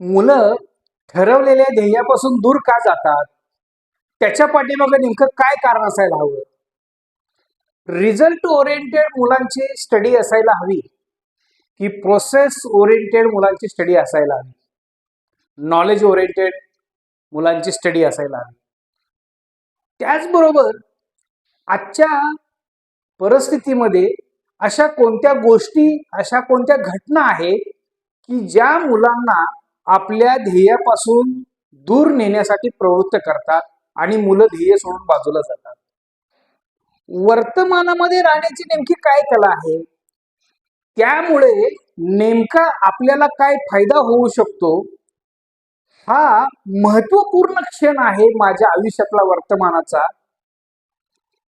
मुलं ठरवलेल्या ध्येयापासून दूर का जातात? त्याच्या पाठीमागे नेमकं काय कारण असायला हवं? रिझल्ट ओरिएंटेड मुलांची स्टडी असायला हवी की प्रोसेस ओरिएंटेड मुलांची स्टडी असायला हवी? नॉलेज ओरिएंटेड मुलांची स्टडी असायला हवी. त्याचबरोबर आजच्या परिस्थितीमध्ये अशा कोणत्या गोष्टी अशा कोणत्या घटना आहेत की ज्या मुलांना आपल्या ध्येयापासून दूर नेण्यासाठी प्रवृत्त करतात आणि मुलं ध्येय सोडून बाजूला जातात. वर्तमानामध्ये राहण्याची नेमकी काय कला आहे? त्यामुळे नेमका आपल्याला काय फायदा होऊ शकतो? हा महत्त्वपूर्ण क्षण आहे माझ्या आयुष्यातला वर्तमानाचा.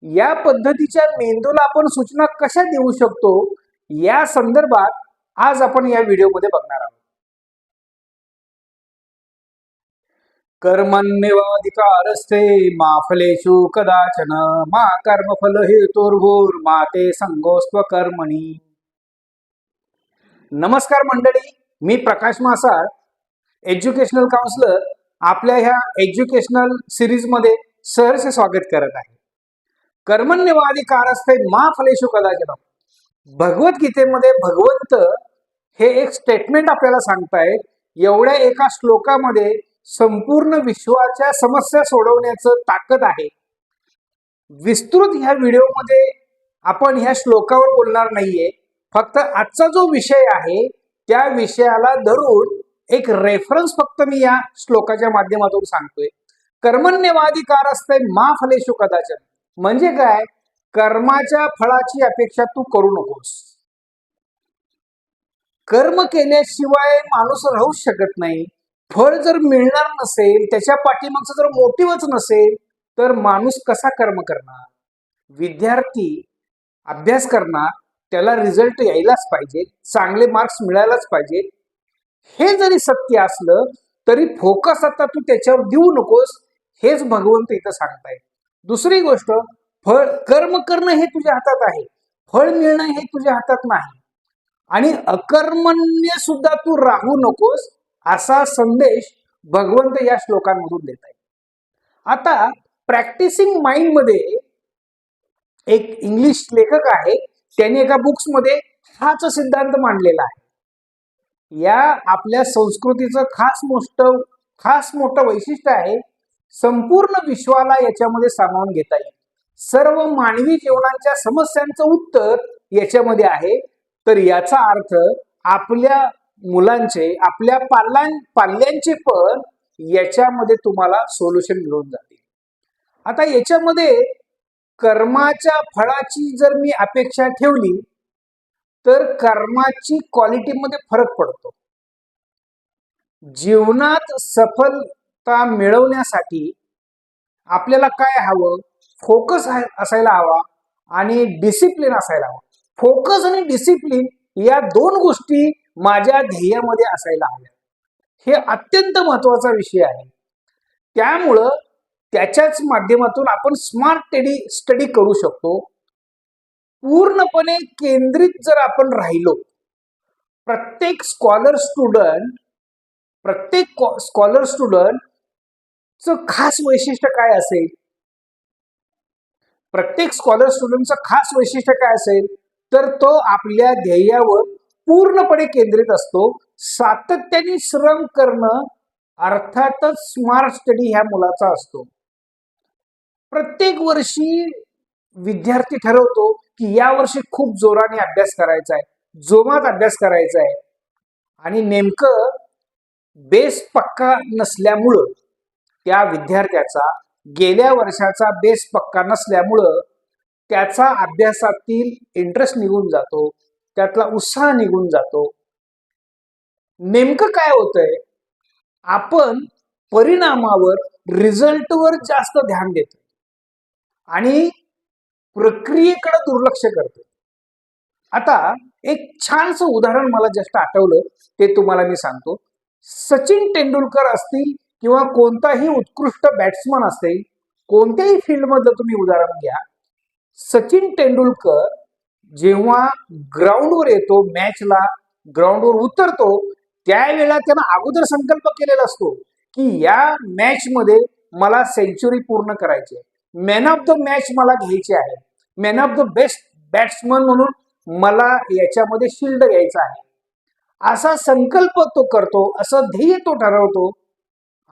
या पद्धतीच्या मेंदूला आपण सूचना कशा देऊ शकतो? या संदर्भात आज आपण या व्हिडिओमध्ये बघणार आहोत. कर्मण्यवाधिकारस्ते मा फलेषु कदाचन मा कर्मफल हेतुर्भूर मा ते संगोस्त्व कर्मणी। नमस्कार मंडळी मी प्रकाश मासाळ एज्युकेशनल काउन्सिलर आपल्या ह्या एज्युकेशनल सिरीजमध्ये सहर्ष स्वागत करत आहे. कर्मण्यवाधिकारस्ते मा फलेषु कदाचन। भगवद्गीतेमध्ये भगवंत हे एक स्टेटमेंट आपल्याला सांगतायत एवढ्या एका श्लोकामध्ये संपूर्ण विश्वाच्या समस्या सोडवण्याचं ताकद आहे. विस्तृत ह्या व्हिडिओमध्ये आपण ह्या श्लोकावर बोलणार नाहीये. फक्त आजचा जो विषय आहे त्या विषयाला धरून एक रेफरन्स फक्त मी या श्लोकाच्या माध्यमातून सांगतोय. कर्मण्यवाधिकार असते मा फलेशु कदाचन. म्हणजे काय? कर्माच्या फळाची अपेक्षा तू करू नकोस. कर्म केल्याशिवाय माणूस राहूच शकत नाही. फळ जर मिळणार नसेल त्याच्या पाठीमागचं जर मोटिव्हच नसेल तर माणूस कसा कर्म करणार? विद्यार्थी अभ्यास करणार त्याला रिझल्ट यायलाच पाहिजे चांगले मार्क्स मिळायलाच पाहिजे. हे जरी सत्य असलं तरी फोकस आता तू त्याच्यावर देऊ नकोस हेच भगवंत इथं सांगताय दुसरी गोष्ट फळ कर्म करणं हे तुझ्या हातात आहे. फळ मिळणं हे तुझ्या हातात नाही. आणि अकर्मण्य सुद्धा तू राहू नकोस असा संदेश भगवंत या श्लोकांमधून देत आहे आता प्रॅक्टिसिंग माइंडमध्ये एक इंग्लिश लेखक आहे त्याने एका बुक्समध्ये हाच सिद्धांत मांडलेला आहे. या आपल्या संस्कृतीचं खास मोठ खास मोठं वैशिष्ट्य आहे संपूर्ण विश्वाला याच्यामध्ये सामावून घेता येईल. सर्व मानवी जीवनाच्या समस्यांचं उत्तर याच्यामध्ये आहे. तर याचा अर्थ आपल्या मुलांचे आपल्या पाल्यां पाल्यांचे पण याच्यामध्ये तुम्हाला सोल्युशन मिळून जातील. आता याच्यामध्ये कर्माच्या फळाची जर मी अपेक्षा ठेवली तर कर्माची क्वालिटीमध्ये फरक पडतो. जीवनात सफलता मिळवण्यासाठी आपल्याला काय हवं? फोकस असायला हवा आणि डिसिप्लिन असायला हवा. फोकस आणि डिसिप्लिन या दोन गोष्टी माझ्या ध्येयामध्ये असायला हव्या. हे अत्यंत महत्त्वाचा विषय आहे. त्यामुळं त्याच्याच माध्यमातून आपण स्मार्ट स्टडी स्टडी करू शकतो. पूर्णपणे केंद्रित जर आपण राहिलो प्रत्येक स्कॉलर स्टुडंट प्रत्येक स्कॉलर स्टुडंटचं खास वैशिष्ट्य काय असेल? प्रत्येक स्कॉलर स्टुडंटचं खास वैशिष्ट्य काय असेल? तर तो आपल्या ध्येयावर पूर्णपणे केंद्रित असतो. सातत्याने श्रम करणं अर्थातच स्मार्ट स्टडी ह्या मुलाचा असतो. प्रत्येक वर्षी विद्यार्थी ठरवतो की या वर्षी खूप जोराने अभ्यास करायचा आहे जोमात अभ्यास करायचा आहे आणि नेमकं बेस पक्का नसल्यामुळं त्या विद्यार्थ्याचा गेल्या वर्षाचा बेस पक्का नसल्यामुळं त्याचा अभ्यासातील इंटरेस्ट निघून जातो. त्यातला उत्साह निघून जातो. नेमकं काय होतंय? आपण परिणामावर रिझल्टवर जास्त ध्यान देतो. आणि प्रक्रियेकडे दुर्लक्ष करतो. आता एक छानसं उदाहरण मला जस्ट आठवलं ते तुम्हाला मी सांगतो. सचिन तेंडुलकर असतील किंवा कोणताही उत्कृष्ट बॅट्समन असेल कोणत्याही फील्डमधलं तुम्ही उदाहरण घ्या. सचिन तेंडुलकर जेव्हा ग्राउंडवर येतो मॅचला ग्राउंडवर उतरतो त्यावेळेला त्यानं अगोदर संकल्प केलेला असतो की या मॅच मध्ये मला सेंचुरी पूर्ण करायची आहे. मॅन ऑफ द मॅच मला घ्यायची आहे. Man of the best batsman म्हणून मला याच्यामध्ये शिल्ड घ्यायचा आहे. असा संकल्प तो करतो असं ध्येय तो ठरवतो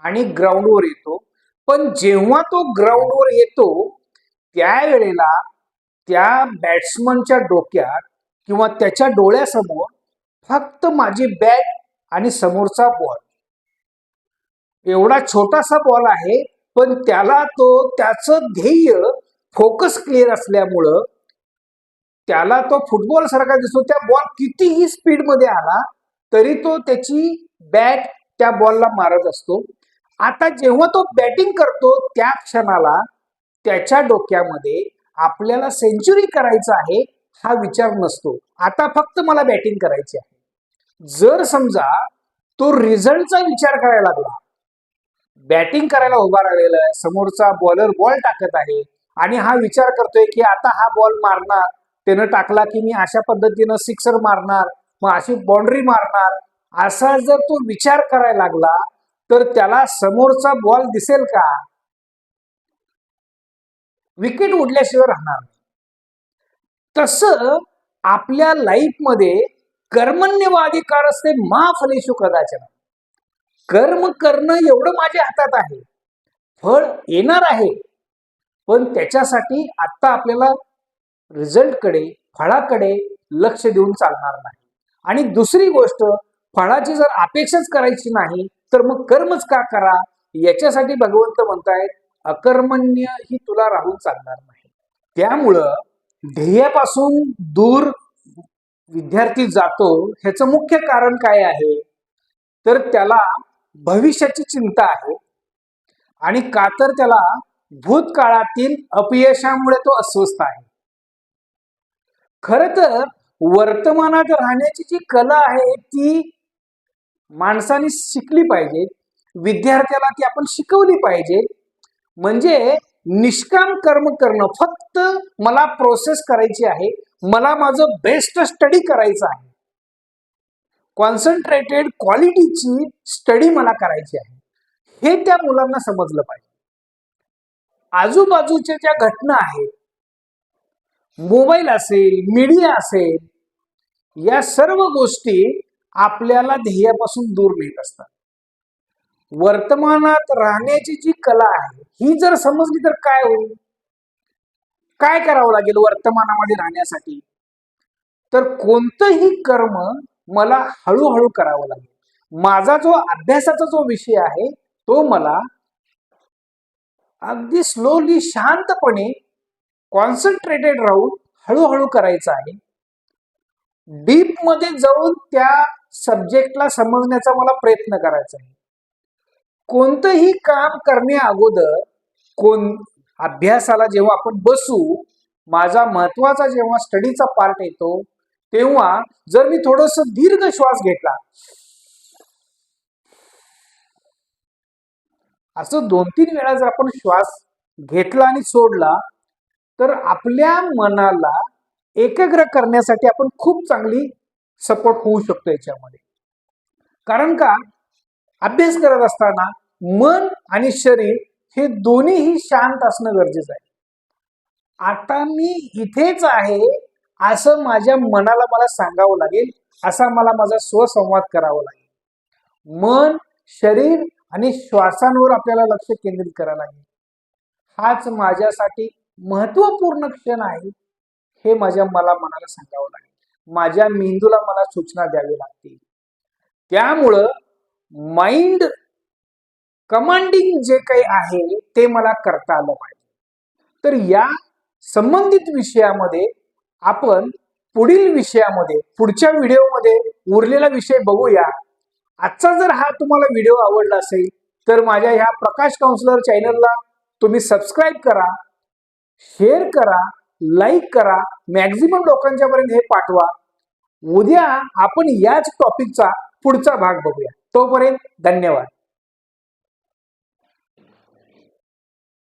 आणि ग्राउंडवर येतो. पण जेव्हा तो ग्राउंडवर येतो त्यावेळेला त्या बॅट्समनच्या डोक्यात किंवा त्याच्या डोळ्यासमोर फक्त माझी बॅट आणि समोरचा बॉल एवढा छोटासा बॉल आहे पण त्याला तो त्याचं ध्येय फोकस क्लिअर असल्यामुळं त्याला तो फुटबॉल सारखा दिसतो. त्या बॉल कितीही स्पीडमध्ये आला तरी तो त्याची बॅट त्या बॉलला मारत असतो. आता जेव्हा तो बॅटिंग करतो त्या क्षणाला त्याच्या डोक्यामध्ये आपल्याला सेंचुरी करायचं आहे हा विचार नसतो. आता फक्त मला बॅटिंग करायची आहे. जर समजा तो रिझल्टचा विचार करायला लागला बॅटिंग करायला उभा राहिलेला आहे समोरचा बॉलर बॉल टाकत आहे आणि हा विचार करतोय की आता हा बॉल मारणार त्यानं टाकला की मी अशा पद्धतीनं सिक्सर मारणार मग अशी बाउंड्री मारणार असा जर तो विचार करायला लागला तर त्याला समोरचा बॉल दिसेल का? विकेट उडल्याशिवाय राहणार नाही. तसं आपल्या लाईफमध्ये कर्मण्यवाधिकार असते मा फलेशु कदाचन कर्म करणं एवढं माझ्या हातात आहे. फळ येणार आहे. पण त्याच्यासाठी आत्ता आपल्याला रिझल्टकडे फळाकडे लक्ष देऊन चालणार नाही. आणि दुसरी गोष्ट फळाची जर अपेक्षाच करायची नाही तर मग कर्मच का करा? याच्यासाठी भगवंत म्हणतायत अकर्मण्य ही तुला राहून चालणार नाही. त्यामुळं ध्येयापासून दूर विद्यार्थी जातो ह्याचं मुख्य कारण काय आहे? तर त्याला भविष्याची चिंता आहे. आणि का तर त्याला भूतकाळातील अपयशामुळे तो अस्वस्थ आहे. खर तर वर्तमानात राहण्याची जी कला आहे ती माणसाने शिकली पाहिजे. विद्यार्थ्याला ती आपण शिकवली पाहिजे. म्हणजे निष्काम कर्म करणं. फक्त मला प्रोसेस करायची आहे. मला माझं बेस्ट स्टडी करायचं आहे. कॉन्सन्ट्रेटेड क्वालिटीची स्टडी मला करायची आहे. हे त्या मुलांना समजलं पाहिजे. आजूबाजूच्या ज्या घटना आहेत मोबाईल असेल मीडिया असेल या सर्व गोष्टी आपल्याला ध्येयापासून दूर नेत असतात. वर्तमानात राहण्याची जी कला आहे ही जर समजली तर काय होईल? काय करावं लागेल वर्तमानामध्ये राहण्यासाठी? तर कोणतंही कर्म मला हळूहळू करावं लागेल. माझा जो अभ्यासाचा जो विषय आहे तो मला अगदी स्लोली शांतपणे कॉन्सन्ट्रेटेड राहून हळूहळू करायचा आहे. डीपमध्ये जाऊन त्या सब्जेक्टला समजण्याचा मला प्रयत्न करायचा आहे. कोणतंही काम करण्या अगोदर कोण अभ्यासाला जेव्हा आपण बसू माझा महत्त्वाचा जेव्हा स्टडीचा पार्ट येतो तेव्हा जर मी थोडस दीर्घ श्वास घेतला. असं दोन तीन वेळा जर आपण श्वास घेतला आणि सोडला तर आपल्या मनाला एकाग्र करण्यासाठी आपण खूप चांगली सपोर्ट होऊ शकतो याच्यामध्ये. कारण का? अभ्यास करत असताना मन आणि शरीर हे दोन्हीही शांत असणं गरजेचं आहे. आता मी इथेच आहे असं माझ्या मनाला मला सांगावं लागेल असा मला माझा स्वसंवाद करावा लागेल. मन शरीर आणि श्वासांवर आपल्याला लक्ष केंद्रित करावं लागेल. हाच माझ्यासाठी महत्त्वपूर्ण क्षण आहे हे माझ्या मला मनाला सांगावं लागेल. माझ्या मेंदूला मला सूचना द्यावी लागतील. त्यामुळं माइंड कमांडिंग जे काही आहे ते मला करता आलं पाहिजे. तर या संबंधित विषयामध्ये आपण पुढील विषयामध्ये पुढच्या व्हिडिओमध्ये उरलेला विषय बघूया. आजचा जर हा तुम्हाला व्हिडिओ आवडला असेल तर माझ्या ह्या प्रकाश काउन्सिलर चॅनलला तुम्ही सबस्क्राईब करा शेअर करा लाईक करा मॅक्झिमम लोकांच्या पर्यंत हे पाठवा. उद्या आपण याच टॉपिकचा पुढचा भाग बघूया. तोपर्यंत धन्यवाद.